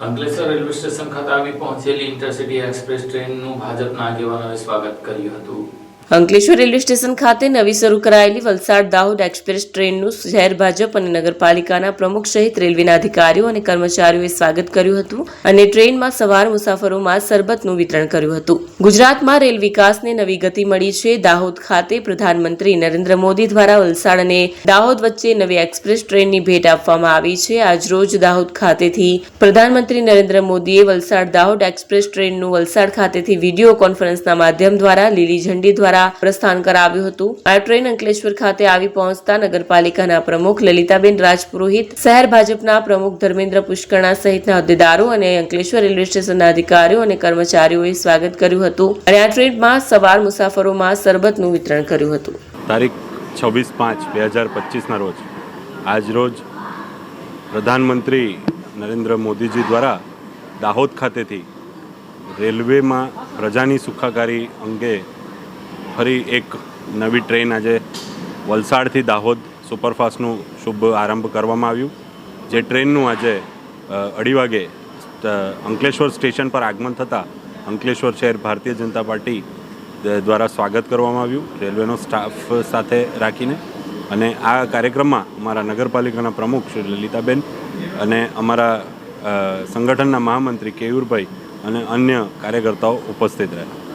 Ankleshwar railway station ખાતે આવી પહોંચેલી intercity express ટ્રેનનું ભાજપના આગેવાનોએ સ્વાગત કર્યું હતું. અંકલેશ્વર રેલવે સ્ટેશન ખાતે નવી શરૂ કરાયેલી વલસાડ દાહોદ એક્સપ્રેસ ટ્રેનનું શહેર ભાજપ અને નગરપાલિકાના પ્રમુખ સહિત રેલવેના અધિકારીઓ અને કર્મચારીઓએ સ્વાગત કર્યું હતું અને ટ્રેનમાં સવાર મુસાફરોમાં સરબતનું વિતરણ કર્યું હતું. ગુજરાતમાં રેલ વિકાસને નવી ગતિ મળી છે. દાહોદ ખાતે પ્રધાનમંત્રી નરેન્દ્ર મોદી દ્વારા વલસાડ અને દાહોદ વચ્ચે નવી એક્સપ્રેસ ટ્રેનની ભેટ આપવામાં આવી છે. આજરોજ દાહોદ ખાતેથી પ્રધાનમંત્રી નરેન્દ્ર મોદીએ વલસાડ દાહોદ એક્સપ્રેસ ટ્રેનનું વલસાડ ખાતેથી વીડિયો કોન્ફરન્સના માધ્યમ દ્વારા લીલી ઝંડી દ્વારા પ્રસ્થાન કરાવ્યું હતું. આ ટ્રેન અંકલેશ્વર ખાતે આવી પહોંચતા નગરપાલિકાના પ્રમુખ લલિતાબેન રાજપુરોહિત, શહેર ભાજપના પ્રમુખ ધર્મેન્દ્ર પુષ્કરણા સહિતના હોદ્દેદારો અને અંકલેશ્વર રેલવે સ્ટેશનના અધિકારીઓ અને કર્મચારીઓએ સ્વાગત કર્યું હતું અને આ ટ્રેનમાં સવાર મુસાફરોમાં સરબતનું વિતરણ કર્યું હતું. તારીખ છવ્વીસ પાંચ બે હજાર પચીસના રોજ, આજ રોજ પ્રધાનમંત્રી નરેન્દ્ર મોદીજી દ્વારા દાહોદ ખાતેથી રેલવેમાં પ્રજાની સુખાકારી અંગે ફરી એક નવી ટ્રેન આજે વલસાડથી દાહોદ સુપરફાસ્ટનું શુભ આરંભ કરવામાં આવ્યું. જે ટ્રેનનું આજે અઢી વાગે અંકલેશ્વર સ્ટેશન પર આગમન થતાં અંકલેશ્વર શહેર ભારતીય જનતા પાર્ટી દ્વારા સ્વાગત કરવામાં આવ્યું રેલવેનો સ્ટાફ સાથે રાખીને. અને આ કાર્યક્રમમાં અમારા નગરપાલિકાના પ્રમુખ શ્રી લલિતાબેન અને અમારા સંગઠનના મહામંત્રી કેયુરભાઈ અને અન્ય કાર્યકર્તાઓ ઉપસ્થિત રહ્યા.